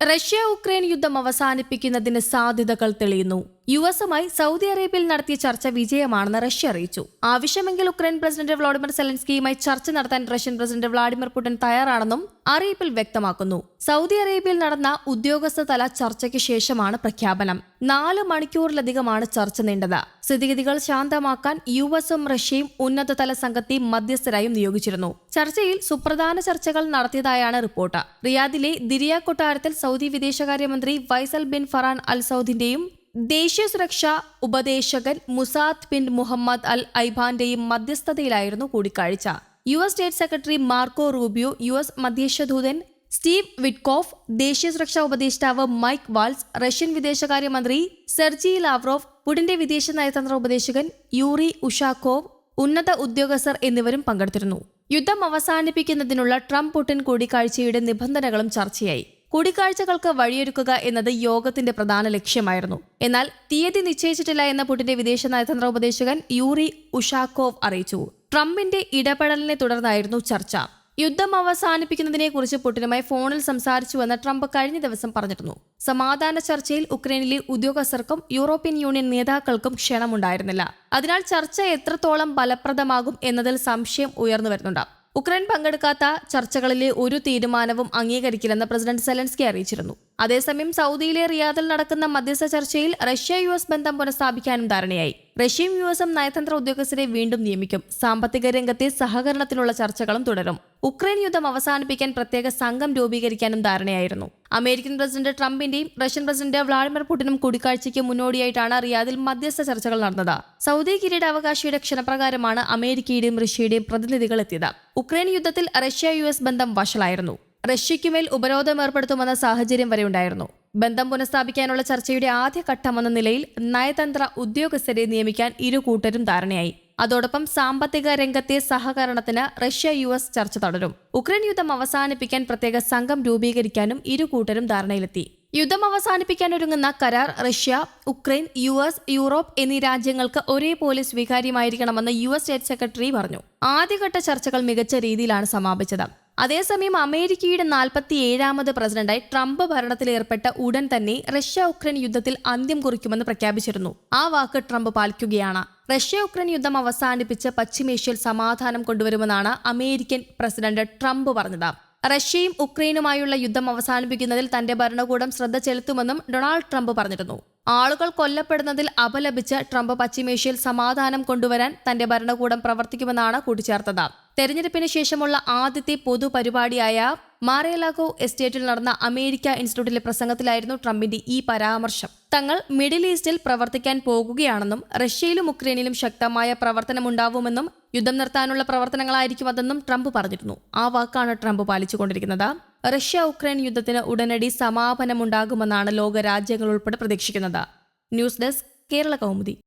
Russia Ukraine യുദ്ധം അവസാനിപ്പിക്കുന്നതിന് സാധ്യതകൾ തെളിയുന്നു. യു എസുമായി സൗദി അറേബ്യയിൽ നടത്തിയ ചർച്ച വിജയമാണെന്ന് റഷ്യ അറിയിച്ചു. ആവശ്യമെങ്കിൽ ഉക്രൈൻ പ്രസിഡന്റ് വ്ളാഡിമിർ സെലൻസ്കിയുമായി ചർച്ച നടത്താൻ റഷ്യൻ പ്രസിഡന്റ് വ്ളാഡിമിർ പുടിൻ തയ്യാറാണെന്നും അറിയിപ്പിൽ വ്യക്തമാക്കുന്നു. സൗദി അറേബ്യയിൽ നടന്ന ഉദ്യോഗസ്ഥതല ചർച്ചയ്ക്ക് ശേഷമാണ് പ്രഖ്യാപനം. നാല് മണിക്കൂറിലധികമാണ് ചർച്ച നീണ്ടത്. സ്ഥിതിഗതികൾ ശാന്തമാക്കാൻ യു എസും റഷ്യയും ഉന്നതതല സംഘത്തെയും മധ്യസ്ഥരായും നിയോഗിച്ചിരുന്നു. ചർച്ചയിൽ സുപ്രധാന ചർച്ചകൾ നടത്തിയതായാണ് റിപ്പോർട്ട്. റിയാദിലെ ദിരിയ കൊട്ടാരത്തിൽ സൗദി വിദേശകാര്യമന്ത്രി വൈസൽ ബിൻ ഫറാൻ അൽ സൗദിന്റെയും ദേശീയ സുരക്ഷാ ഉപദേശകൻ മുസാദ് ബിൻ മുഹമ്മദ് അൽ ഐബാന്റെയും മധ്യസ്ഥതയിലായിരുന്നു കൂടിക്കാഴ്ച. U S state secretary Marco Rubio U S മധ്യസ്ഥദൂതൻ Steve Witkoff ദേശീയ സുരക്ഷാ ഉപദേഷ്ടാവ് മൈക്ക് വാൾസ് റഷ്യൻ വിദേശകാര്യമന്ത്രി സെർജി ലാവ്റോവ് പുടിന്റെ വിദേശ നയതന്ത്ര ഉപദേശകൻ യൂറി ഉഷാക്കോവ് ഉന്നത ഉദ്യോഗസ്ഥർ എന്നിവരും പങ്കെടുത്തിരുന്നു. യുദ്ധം അവസാനിപ്പിക്കുന്നതിനുള്ള ട്രംപ് പുടിൻ കൂടിക്കാഴ്ചയുടെ നിബന്ധനകളും ചർച്ചയായി. കൂടിക്കാഴ്ചകൾക്ക് വഴിയൊരുക്കുക എന്നത് യോഗത്തിന്റെ പ്രധാന ലക്ഷ്യമായിരുന്നു. എന്നാൽ തീയതി നിശ്ചയിച്ചിട്ടില്ല എന്ന പുടിന്റെ വിദേശ നയതന്ത്ര ഉപദേശകൻ യൂറി ഉഷാക്കോവ് അറിയിച്ചു. ട്രംപിന്റെ ഇടപെടലിനെ തുടർന്നായിരുന്നു ചർച്ച. യുദ്ധം അവസാനിപ്പിക്കുന്നതിനെക്കുറിച്ച് പുടിനുമായി ഫോണിൽ സംസാരിച്ചുവെന്ന് ട്രംപ് കഴിഞ്ഞ ദിവസം പറഞ്ഞിരുന്നു. സമാധാന ചർച്ചയിൽ ഉക്രൈനിലെ ഉദ്യോഗസ്ഥർക്കും യൂറോപ്യൻ യൂണിയൻ നേതാക്കൾക്കും ക്ഷണമുണ്ടായിരുന്നില്ല. അതിനാൽ ചർച്ച എത്രത്തോളം ഫലപ്രദമാകും എന്നതിൽ സംശയം ഉയർന്നു വരുന്നുണ്ട്. ഉക്രൈൻ പങ്കെടുക്കാത്ത ചർച്ചകളിലെ ഒരു തീരുമാനവും അംഗീകരിക്കില്ലെന്ന് പ്രസിഡന്റ് സെലൻസ്കി അറിയിച്ചിരുന്നു. അതേസമയം സൗദിയിലെ റിയാദിൽ നടക്കുന്ന മധ്യസ്ഥ ചർച്ചയിൽ റഷ്യ യു എസ് ബന്ധം പുനഃസ്ഥാപിക്കാനും ധാരണയായി. റഷ്യയും യു എസും നയതന്ത്ര ഉദ്യോഗസ്ഥരെ വീണ്ടും നിയമിക്കും. സാമ്പത്തിക രംഗത്തെ സഹകരണത്തിനുള്ള ചർച്ചകളും തുടരും. ഉക്രൈൻ യുദ്ധം അവസാനിപ്പിക്കാൻ പ്രത്യേക സംഘം രൂപീകരിക്കാനും ധാരണയായിരുന്നു. അമേരിക്കൻ പ്രസിഡന്റ് ട്രംപിന്റെയും റഷ്യൻ പ്രസിഡന്റ് വ്ളാഡിമിർ പുടിനും കൂടിക്കാഴ്ചയ്ക്ക് മുന്നോടിയായിട്ടാണ് റിയാദിൽ മധ്യസ്ഥ ചർച്ചകൾ നടന്നത്. സൗദി കിരീടാവകാശിയുടെ ക്ഷണപ്രകാരമാണ് അമേരിക്കയുടെയും റഷ്യയുടെയും പ്രതിനിധികൾ എത്തിയത്. ഉക്രൈൻ യുദ്ധത്തിൽ റഷ്യ യു ബന്ധം വഷളായിരുന്നു. റഷ്യയ്ക്കുമേൽ ഉപരോധം ഏർപ്പെടുത്തുമെന്ന സാഹചര്യം വരെ ഉണ്ടായിരുന്നു. ബന്ധം പുനഃസ്ഥാപിക്കാനുള്ള ചർച്ചയുടെ ആദ്യ ഘട്ടമെന്ന നിലയിൽ നയതന്ത്ര ഉദ്യോഗസ്ഥരെ നിയമിക്കാൻ ഇരു കൂട്ടരും ധാരണയായി. അതോടൊപ്പം സാമ്പത്തിക രംഗത്തെ സഹകരണത്തിന് റഷ്യ യു എസ് ചർച്ച തുടരും. ഉക്രൈൻ യുദ്ധം അവസാനിപ്പിക്കാൻ പ്രത്യേക സംഘം രൂപീകരിക്കാനും ഇരു കൂട്ടരും ധാരണയിലെത്തി. യുദ്ധം അവസാനിപ്പിക്കാൻ ഒരുങ്ങുന്ന കരാർ Russia Ukraine U S Europe എന്നീ രാജ്യങ്ങൾക്ക് ഒരേപോലെ സ്വീകാര്യമായിരിക്കണമെന്ന് യു എസ് സ്റ്റേറ്റ് സെക്രട്ടറി പറഞ്ഞു. ആദ്യഘട്ട ചർച്ചകൾ മികച്ച രീതിയിലാണ് സമാപിച്ചത്. അതേസമയം അമേരിക്കയുടെ നാൽപ്പത്തി ഏഴാമത് പ്രസിഡന്റായി ട്രംപ് ഭരണത്തിലേർപ്പെട്ട ഉടൻ തന്നെ റഷ്യ ഉക്രൈൻ യുദ്ധത്തിൽ അന്ത്യം കുറിക്കുമെന്ന് പ്രഖ്യാപിച്ചിരുന്നു. ആ വാക്ക് ട്രംപ് പാലിക്കുകയാണ്. റഷ്യ ഉക്രൈൻ യുദ്ധം അവസാനിപ്പിച്ച് പശ്ചിമേഷ്യയിൽ സമാധാനം കൊണ്ടുവരുമെന്നാണ് അമേരിക്കൻ പ്രസിഡന്റ് ട്രംപ് പറഞ്ഞത്. റഷ്യയും ഉക്രൈനുമായുള്ള യുദ്ധം അവസാനിപ്പിക്കുന്നതിൽ തന്റെ ഭരണകൂടം ശ്രദ്ധ ചെലുത്തുമെന്നും ഡൊണാൾഡ് ട്രംപ് പറഞ്ഞിരുന്നു. ആളുകൾ കൊല്ലപ്പെടുന്നതിൽ അപലപിച്ച് ട്രംപ് പശ്ചിമേഷ്യയിൽ സമാധാനം കൊണ്ടുവരാൻ തന്റെ ഭരണകൂടം പ്രവർത്തിക്കുമെന്നാണ് കൂട്ടിച്ചേർത്തത്. തെരഞ്ഞെടുപ്പിന് ശേഷമുള്ള ആദ്യത്തെ പൊതുപരിപാടിയായ മാറേലാഗോ എസ്റ്റേറ്റിൽ നടന്ന അമേരിക്ക ഇൻസ്റ്റിറ്റ്യൂട്ടിലെ പ്രസംഗത്തിലായിരുന്നു ട്രംപിന്റെ ഈ പരാമർശം. തങ്ങൾ മിഡിൽ ഈസ്റ്റിൽ പ്രവർത്തിക്കാൻ പോകുകയാണെന്നും റഷ്യയിലും ഉക്രൈനിലും ശക്തമായ പ്രവർത്തനമുണ്ടാവുമെന്നും യുദ്ധം നിർത്താനുള്ള പ്രവർത്തനങ്ങളായിരിക്കും അതെന്നും ട്രംപ് പറഞ്ഞിരുന്നു. ആ വാക്കാണ് ട്രംപ് പാലിച്ചുകൊണ്ടിരിക്കുന്നത്. റഷ്യ ഉക്രൈൻ യുദ്ധത്തിന് ഉടനടി സമാപനമുണ്ടാകുമെന്നാണ് ലോക രാജ്യങ്ങൾ ഉൾപ്പെടെ പ്രതീക്ഷിക്കുന്നത്. News desk Kerala Kaumudi.